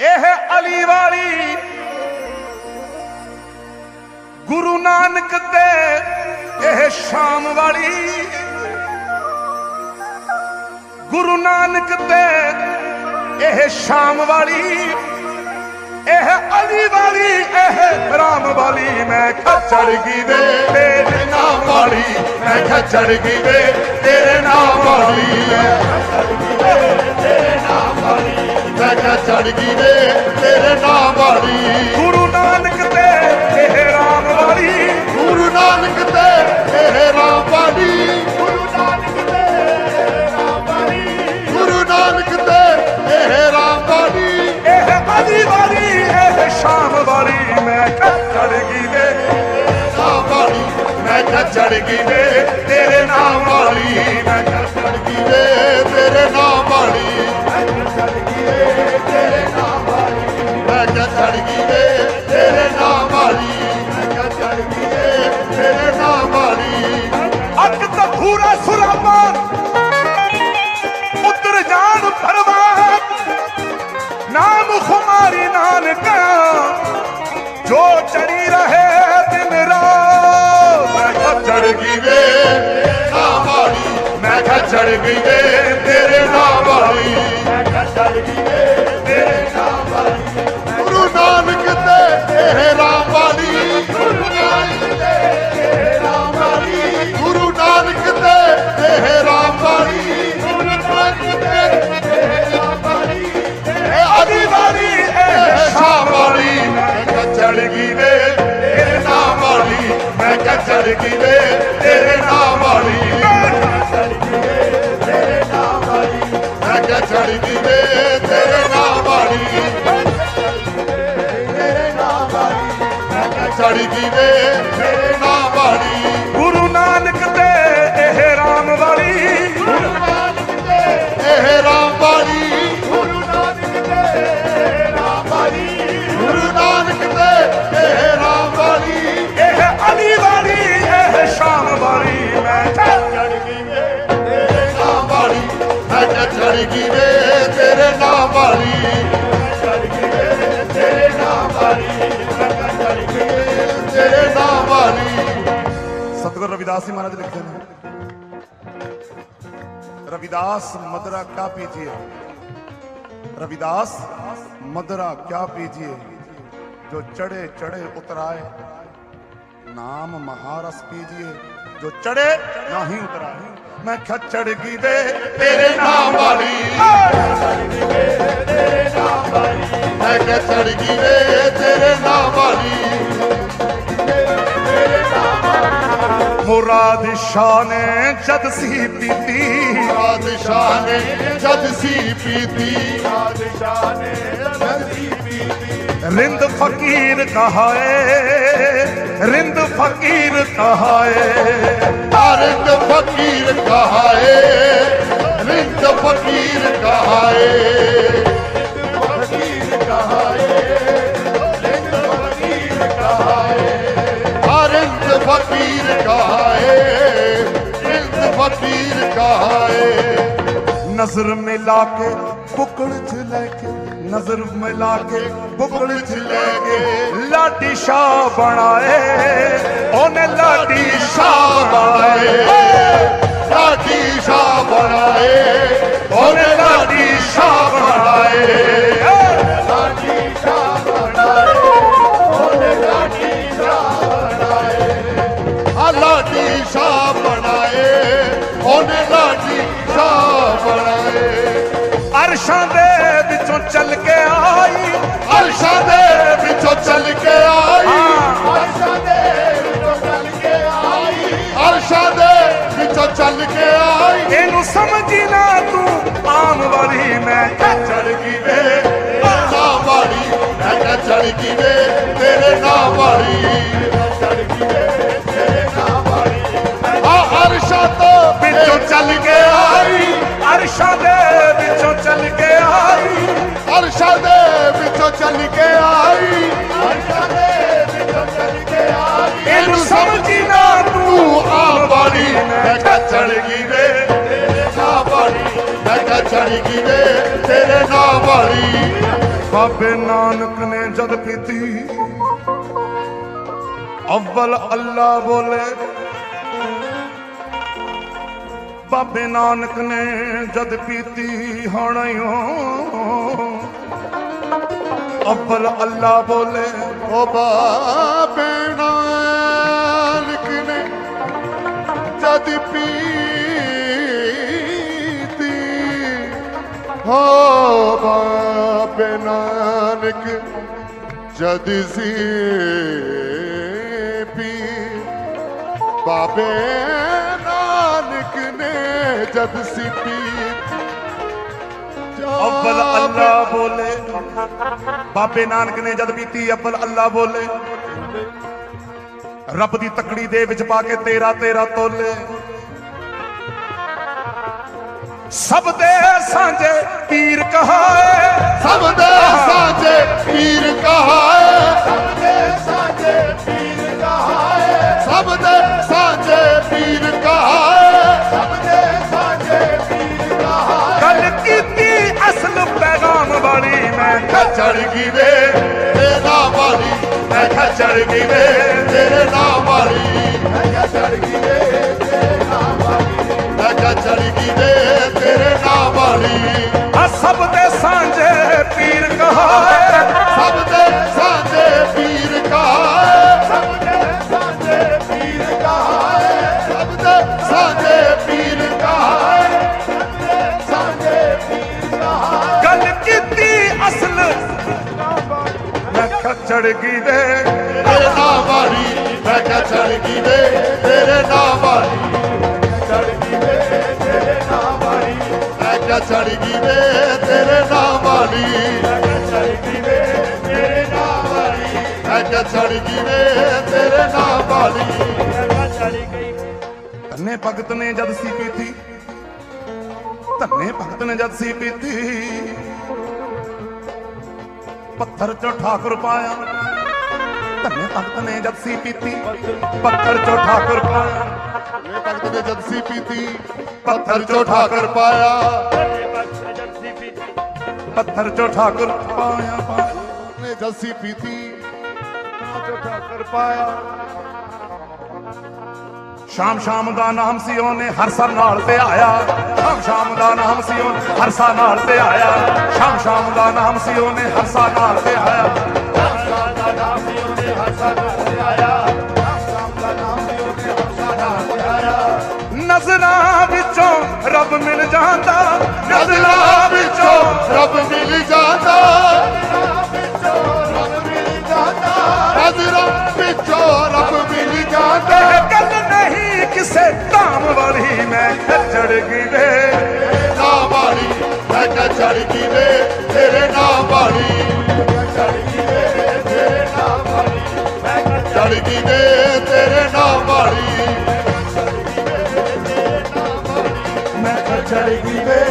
ਇਹ ਅਲੀ ਵਾਲੀ ਗੁਰੂ ਨਾਨਕ ਤੇ ਇਹ ਸ਼ਾਮ ਵਾਲੀ। ਗੁਰੂ ਨਾਨਕ ਤੇ ਇਹ ਸ਼ਾਮ ਵਾਲੀ। ਇਹ ਅਲੀ ਵਾਲੀ, ਇਹ ਰਾਮ ਵਾਲੀ। ਮੈਂ ਖੱਚੜ ਗਈ ਵੇ, ਤੇਰੇ ਨਾਮ ਵਾਲੀ। ਮੈਂ ਖੱਚੜ ਗਈ ਵੇ, ਤੇਰੇ ਨਾਮ ਵਾਲੀ। ਮੈਂ ਕਿਹਾ ਚੜ ਗਈ ਵੇ ਤੇਰੇ ਨਾਮ ਵਾਲੀ। ਗੁਰੂ ਨਾਨਕ ਤੇ ਇਹ ਰਾਮ ਵਾਲੀ। ਗੁਰੂ ਨਾਨਕ ਤੇ ਇਹ ਰਾਮ ਵਾਲੀ। ਗੁਰੂ ਨਾਨਕ ਤੇ ਰਾਮ ਵਾਲੀ। ਗੁਰੂ ਨਾਨਕ ਤੇ ਇਹ ਰਾਮ ਵਾਲੀ। ਇਹ ਅਲੀ ਵਾਲੀ ਇਹ ਸ਼ਾਮ ਵਾਲੀ। ਮੈਂ ਖੱਚੜ ਗਈ ਵੇ। ਨਾਮ ਵਾਲੀ ਮੈਂ ਖੱਚੜ ਗਈ ਵੇ ਤੇਰੇ ਨਾਮ ਵਾਲੀ। ਤੇਰੇ ਨਾਮ ਵਾਲੀ। ਮੈਂ ਕਿਹਾ ਚੜ ਗਈ ਤੇਰੇ ਨਾਮ ਵਾਲੀ। ਅੱਗ ਤਖੂਰਾ ਸੁਰਾਮਾ। ਉਤਰ ਜਾਣ ਪਰਵਾਨ ਨਾਮ ਖੁਮਾਰੀ ਨਾਨਕਾ। ਜੋ ਚੜੀ ਰਹੇ ਦਿਨ ਰਾਤ। ਮੈਂ ਖੱਚੜ ਗਈ ਵੇ ਨਾਮ ਵਾਲੀ। ਮੈਂ ਖੱਚੜ ਗਈ ਵੇ ਤੇਰੇ ਨਾਮ ਵਾਲੀ। ਮੈਂ ਖੱਚੜ ਗਈ ਵੇ, ਤੇਰੇ ਨਾਮ ਵਾਲੀ ਮੈਂ ਕਿਹਾ ਚੜ ਗਈ ਤੇਰੇ ਨਾਮ ਵਾਲੀ ਤੇਰੇ ਨਾਮ ਵਾਲੀ ਮੈਂ ਕਿਹਾ ਚੜ ਗਈ ਤੇਰੇ काशी महाराज लिख देना रविदास मदरा क्या पीजिए? रविदास मदरा क्या पीजिए? जो चढ़े चढ़े उतराए, नाम महारस पीजिए। जो चढ़े ना ही उतराए। मैं खच्चड़ की दे, तेरे नाम वाली। मैं खच्चड़ की दे, तेरे नाम वाली। ਰਾਦਸ਼ਾਹ ਨੇ ਜਦ ਸੀ ਪੀਤੀ। ਰਾਦਸ਼ਾਹ ਨੇ ਜਦ ਸੀ ਪੀਤੀ। ਰਾਦਸ਼ਾਹ ਨੇ ਜਦ ਸੀ ਪੀਤੀ। ਰਿੰਦ ਫਕੀਰ ਕਹਾਏ ਰਿੰਦ ਫਕੀਰ ਕਹਾਏ। ਰਿੰਦ ਫਕੀਰ ਕਹਾਏ ਰਿੰਦ ਫਕੀਰ ਕਹਾਏ। ਨਜ਼ਰ ਮਿਲਾ ਕੇ ਬੁਕਲ ਚ ਲੈ ਕੇ, ਨਜ਼ਰ ਮਿਲਾ ਕੇ ਬੁਕਲ ਚ ਲੈ ਕੇ ਲਾਡੀ ਸ਼ਾ ਬਣਾਏ। ਉਹਨੇ ਲਾਡੀ ਸ਼ਾ ਬਣਾਏ। ਲਾਡੀ ਸ਼ਾ ਬਣਾਏ। ਉਹਨੇ ਲਾਡੀ ਸ਼ਾ ਬਣਾਏ। ਚੱਲ ਕੇ ਆਈ। ਇਹਨੂੰ ਸਮਝੀ ਨਾ ਤੂੰ ਆਮ ਵਾਲੀ ਮੈਂ। ਚੜ ਗਈ ਵੇ ਨਾਮ ਵਾਲੀ ਮੈਂ ਚੜ ਗਈ ਵੇ ਤੇਰੇ ਨਾਮ ਵਾਲੀ ਚੜ ਗਈ ਵੇ ਤੇਰੇ ਨਾਮ ਵਾਲੀ ਆ ਅਰਸ਼ਾਂ ਤੋਂ ਵਿੱਚੋਂ ਚੱਲ ਕੇ ਆਈ। ਅਰਸ਼ਾਂ ਦੇ ਵਿੱਚੋਂ ਚੱਲ ਕੇ ਆਈ। ਅਰਸ਼ਾਂ ਦੇ ਵਿੱਚੋਂ ਚੱਲ ਕੇ ਆਈ। ਅਰਸ਼ਾਂ ਦੇ ਤੇਰੇ ਨਾਮ ਤੇਰੇ ਨਾਮ ਵਾਲੀ। ਬਾਬੇ ਨਾਨਕ ਨੇ ਜਦ ਪੀਤੀ ਅਵਲ ਅੱਲਾ ਬੋਲੇ। ਬਾਬੇ ਨਾਨਕ ਨੇ ਜਦ ਪੀਤੀ ਹਣਿਓ, ਅਵਲ ਅੱਲਾ ਬੋਲੇ। ਓ ਬਾਬੇ ਨਾਨਕ ਨੇ ਜਦ ਪੀ ਹੋ ਬਾਬੇ ਨਾਨਕ ਜਦ ਸੀ ਪੀ ਬਾਬੇ ਨਾਨਕ ਨੇ ਜਦ ਸੀ ਪੀ ਅਵਲ ਅੱਲਾ ਬੋਲੇ। ਬਾਬੇ ਨਾਨਕ ਨੇ ਜਦ ਪੀਤੀ ਅਵਲ ਅੱਲਾ ਬੋਲੇ। ਰੱਬ ਦੀ ਤਕੜੀ ਦੇ ਵਿੱਚ ਪਾ ਕੇ ਤੇਰਾ ਤੇਰਾ ਤੋਲੇ। ਸਭ ਦੇ ਸਾਂਝੇ ਪੀਰ ਕਹਾਏ। ਸਭ ਦੇ ਸਾਂਝੇ ਪੀਰ ਕਹਾਏ। ਸਭ ਦੇ ਸਾਂਝੇ ਪੀਰ ਕਹਾਏ। ਸਭ ਦੇ ਸਾਂਝੇ ਪੀਰ ਕਹਾਏ ਸਭ ਦੇ ਸਾਂਝੇ ਪੀਰ ਕਹਾਏ ਗੱਲ ਕੀਤੀ ਅਸਲ ਪੈਗਾਮ ਵਾਲੀ ਮੈਂ। ਚੜ ਗਈ ਵੇ ਤੇਰੇ ਵਾਲੀ। ਮੈਂ ਕਿਹਾ ਚੜ ਗਈ ਵੇ ਤੇਰੇ ਨਾਮ ਵਾਲੀ। ਮੈਂ ਕਿਹਾ ਤੇਰੇ ਨਾਮ ਵਾਲੀ ਮੈਂ ਕਿਹਾ ਚੜ ਗਈ ਤੇਰੇ ਨਾਮ ਵਾਲੀ ਚੜ ਗਈ ਤੇਰੇ ਨਾਮ ਵਾਲੀ ਮੈਂ ਕਿਹਾ ਚੜ ਗਈ ਤੇਰੇ ਨਾਮ ਵਾਲੀ ਮੈਂ ਕਿਹਾ ਚੜ ਗਈ ਤੇਰੇ ਨਾਮ ਵਾਲੀ ਮੈਂ ਕਿਹਾ ਚੜ ਗਈ ਤੇਰੇ ਨਾਮ ਵਾਲੀ ਧੰਨੇ ਭਗਤ ਨੇ ਜਦ ਸੀ ਪੀਤੀ, ਧੰਨੇ ਭਗਤ ਨੇ ਜਦ ਸੀ ਪੀਤੀ। ਪੱਥਰ ਚੋਂ ਠਾਕੁਰ ਪਾਇਆ। ਧੰਨੇ ਭਗਤ ਨੇ ਜਦ ਪੀਤੀ, ਪੱਥਰ ਚੋਂ ਠਾਕੁਰ ਪਾਇਆ। ਇਹ ਭਗਤ ਨੇ ਜਦਸੀ ਪੀਤੀ, ਪੱਥਰ ਚੋਂ ਠਾਕੁਰ ਪਾਇਆ। ਪੱਥਰ ਚੋਂ ਠਾਕੁਰ ਪਾਇਆ ਪਾਇਆ। ਨੇ ਜਦਸੀ ਪੀਤੀ, ਪੱਥਰ ਚੋਂ ਠਾਕਰ ਪਾਇਆ। ਸ਼ਾਮ ਸ਼ਾਮ ਦਾ ਨਾਮ ਸੀ ਉਹਨੇ ਹਰਸਾ ਨਾਲ ਤੇ ਆਇਆ। ਸ਼ਾਮ ਸ਼ਾਮ ਦਾ ਨਾਮ ਸੀ ਉਹਨੇ ਹਰਸਾ ਨਾਲ ਤੇ ਆਇਆ। ਸ਼ਾਮ ਸ਼ਾਮ ਦਾ ਨਾਮ ਸੀ ਉਹਨੇ ਹਰਸਾ ਨਾਲ ਤੇ ਆਇਆ। ਨਜ਼ਰਾਂ ਵਿੱਚੋਂ ਰੱਬ ਮਿਲ ਜਾਂਦਾ। ਨਜ਼ਰਾਂ ਵਿੱਚੋਂ ਰੱਬ ਮਿਲ ਜਾਂਦਾ ਵਾਲੀ ਮੈਂ ਚੜ ਗਈ ਵੇ। ਨਾਮ ਵਾਲੀ ਮੈਂ ਚੜ ਗਈ ਵੇ ਤੇਰੇ ਨਾਮ ਵਾਲੀ ਚੜ ਗਈ ਵੇ ਤੇਰੇ ਨਾਮ ਵਾਲੀ ਮੈਂ ਚੜ ਗਈ ਵੇ ਤੇਰੇ ਨਾਮ ਵਾਲੀ ਮੈਂ ਚੜ ਗਈ ਵੇ।